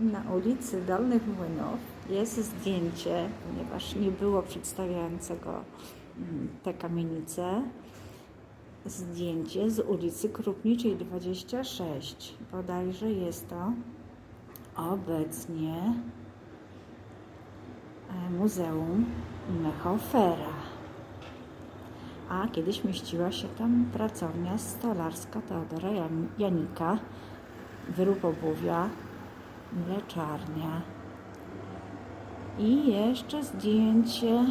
Na ulicy Dolnych Młynów jest zdjęcie, ponieważ nie było przedstawiającego mm, te kamienice. Zdjęcie z ulicy Krupniczej 26. Bodajże jest to obecnie e, Muzeum Mechofera. A kiedyś mieściła się tam pracownia stolarska Teodora Jan- Janika, wyrób obuwia, mleczarnia. I jeszcze zdjęcie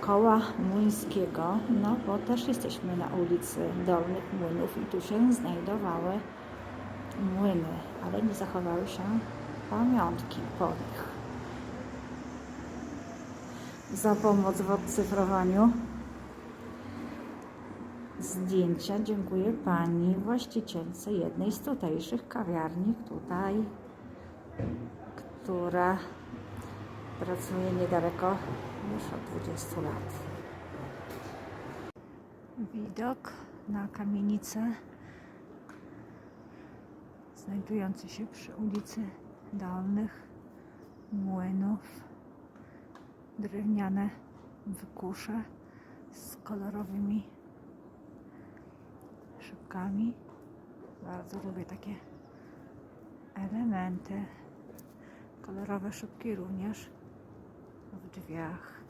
koła młyńskiego, no bo też jesteśmy na ulicy Dolnych Młynów i tu się znajdowały młyny, ale nie zachowały się pamiątki po nich. Za pomoc w odcyfrowaniu zdjęcia dziękuję pani właścicielce jednej z tutejszych kawiarni tutaj, która pracuje niedaleko już od 20 lat. Widok na kamienicę znajdujący się przy ulicy Dolnych Młynów. Drewniane wykusze z kolorowymi szybkami. Bardzo lubię takie elementy. Kolorowe szybki również w drzwiach.